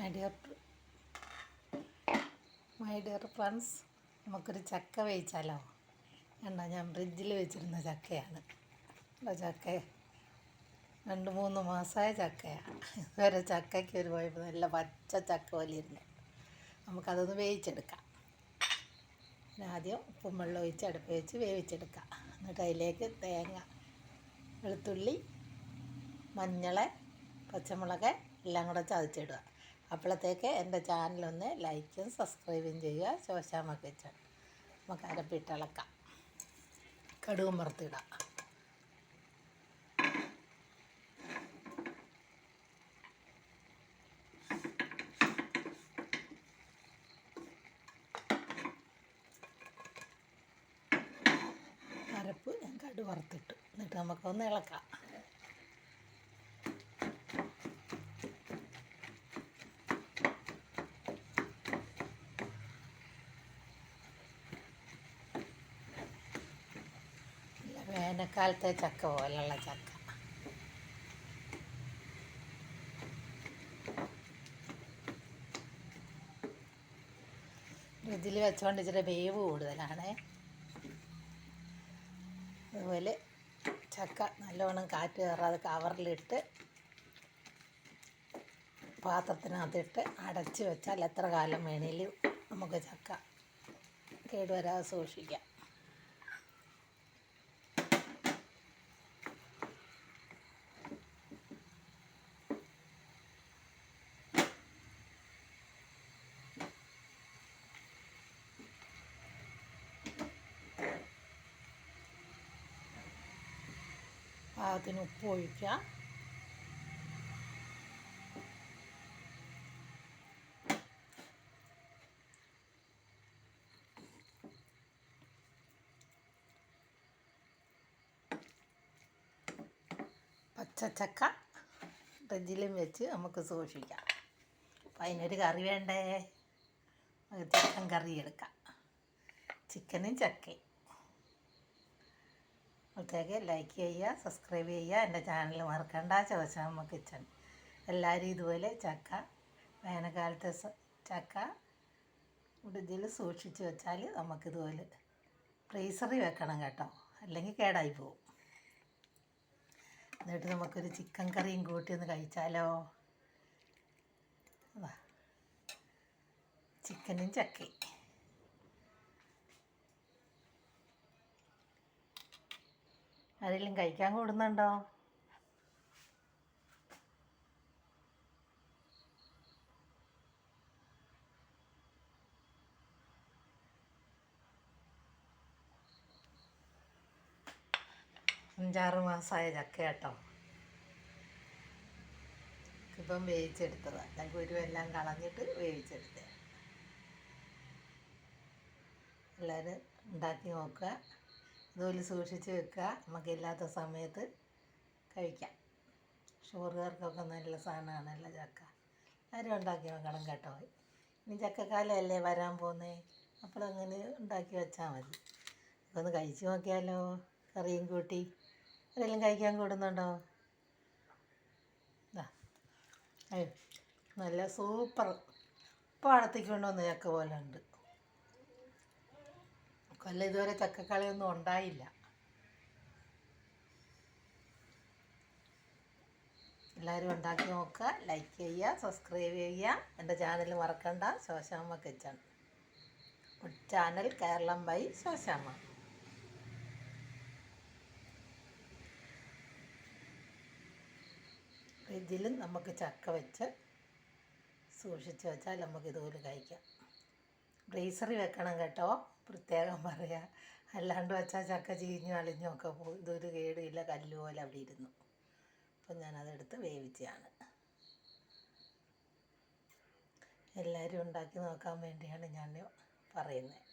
My dear my dear friends നമുക്കൊരു ചക്ക വേവിച്ചാലോ? എന്നാ ഞാൻ ഫ്രിഡ്ജിൽ വെച്ചിരുന്ന ചക്കയാണ്. എന്താ ചക്ക. രണ്ട് മൂന്ന് മാസമായ ചക്കയാണ്. ഇതുവരെ ചക്കയ്ക്ക് ഒരു കുഴപ്പം നല്ല പച്ച ചക്ക പോലെ ഇരുന്നു. നമുക്കതൊന്ന് വേവിച്ചെടുക്കാം. പിന്നെ ആദ്യം ഉപ്പും വെള്ളം ഒഴിച്ച് അടുപ്പ് വെച്ച് വേവിച്ചെടുക്കാം. എന്നിട്ട് അതിലേക്ക് തേങ്ങ വെളുത്തുള്ളി മഞ്ഞൾ പച്ചമുളക് എല്ലാം കൂടെ ചതച്ചിടുക. അപ്പോഴത്തേക്ക് എന്റെ ചാനലൊന്ന് ലൈക്കും സബ്സ്ക്രൈബും ചെയ്യുക. ശോശാമ കിച്ചൺ നമുക്ക് അരപ്പിട്ട് ഇളക്കാം കടുകും വറുത്തിടാം. അരപ്പ് ഞാൻ കടു വറുത്തിട്ടു എന്നിട്ട് നമുക്കൊന്ന് ഇളക്കാം നല്ല വേനൽക്കാലത്തെ ചക്ക പോലുള്ള ചക്ക. ഫ്രിഡ്ജിൽ വെച്ചുകൊണ്ട് ഇച്ചിരി വേവ് കൂടുതലാണ്. അതുപോലെ ചക്ക നല്ലോണം കാറ്റ് കയറാതെ കവറിലിട്ട് പാത്രത്തിനകത്തിട്ട് അടച്ച് വെച്ചാൽ എത്ര കാലം വേണേലും നമുക്ക് ചക്ക കേടുവരാതെ സൂക്ഷിക്കാം. പാകത്തിന് ഉപ്പ് ഒഴിക്കുക പച്ചച്ചക്ക ഫ്രിഡ്ജിലും വെച്ച് നമുക്ക് സൂക്ഷിക്കാം. അപ്പം അതിനൊരു കറി വേണ്ടേ? ചിക്കൻ കറി എടുക്കാം. ചിക്കനും ചക്കയും. അപ്പോഴത്തേക്ക് ലൈക്ക് ചെയ്യുക സബ്സ്ക്രൈബ് ചെയ്യുക. എന്റെ ചാനൽ മറക്കണ്ട ചോദിച്ചാൽ കിച്ചൺ. എല്ലാവരും ഇതുപോലെ ചക്ക വേനൽക്കാലത്തെ ചക്ക ഫ്രിഡ്ജിൽ സൂക്ഷിച്ച് വെച്ചാൽ നമുക്കിതുപോലെ ഫ്രീസറിൽ വെക്കണം കേട്ടോ. അല്ലെങ്കിൽ കേടായി പോവും. എന്നിട്ട് നമുക്കൊരു ചിക്കൻ കറിയും കൂട്ടി ഒന്ന് കഴിച്ചാലോ? ചിക്കനും ചക്കയും. ആരെങ്കിലും കഴിക്കാൻ കൂടുന്നുണ്ടോ? അഞ്ചാറ് മാസമായ ചക്ക കേട്ടോ ഇപ്പം വേവിച്ചെടുത്തതാണ് ഞാൻ കുരുവെല്ലാം കളഞ്ഞിട്ട് വേവിച്ചെടുത്തത്. എല്ലാവരും ഉണ്ടാക്കി നോക്കുക. ഇതുപോലെ സൂക്ഷിച്ച് വെക്കുക. നമുക്കില്ലാത്ത സമയത്ത് കഴിക്കാം. ഷുഗറുകാർക്കൊക്കെ നല്ല സാധനമാണല്ലോ ചക്ക. ആരും ഉണ്ടാക്കി വെക്കണം കേട്ടോ. ഇനി ചക്കക്കാലമല്ലേ വരാൻ പോകുന്നേ. അപ്പോൾ അങ്ങനെ ഉണ്ടാക്കി വെച്ചാൽ മതി. ഒന്ന് കഴിച്ച് നോക്കിയാലോ? കറിയും കൂട്ടി. ആരെങ്കിലും കഴിക്കാൻ കൂടുന്നുണ്ടോ? നല്ല സൂപ്പർ. ഇപ്പോൾ അടുത്തേക്ക് കൊണ്ടുവന്ന ചക്ക പോലെ ഉണ്ട്. കൊല്ലം ഇതുവരെ ചക്കക്കളിയൊന്നും ഉണ്ടായില്ല. എല്ലാവരും ഉണ്ടാക്കി നോക്കുക ലൈക്ക് ചെയ്യുക സബ്സ്ക്രൈബ് ചെയ്യുക. എന്റെ ചാനൽ മറക്കണ്ട Shoshamma kitchen. Channel Kerala by Shoshamma. ഫ്രിഡ്ജിലും നമുക്ക് ചക്ക വെച്ച് സൂക്ഷിച്ച് വെച്ചാൽ നമുക്ക് ഇതുപോലെ കഴിക്കാം. ഫ്രീസറിൽ വെക്കണം കേട്ടോ പ്രത്യേകം പറയാം. അല്ലാണ്ട് വെച്ചാൽ ചക്ക ചീഞ്ഞു അളിഞ്ഞും ഒക്കെ പോകും ഇതൊരു കേടുമില്ല കല്ല് പോലെ അവിടെ ഇരുന്നു. അപ്പം ഞാനതെടുത്ത് വേവിച്ചതാണ്. എല്ലാവരും ഉണ്ടാക്കി നോക്കാൻ വേണ്ടിയാണ് ഞാൻ പറയുന്നത്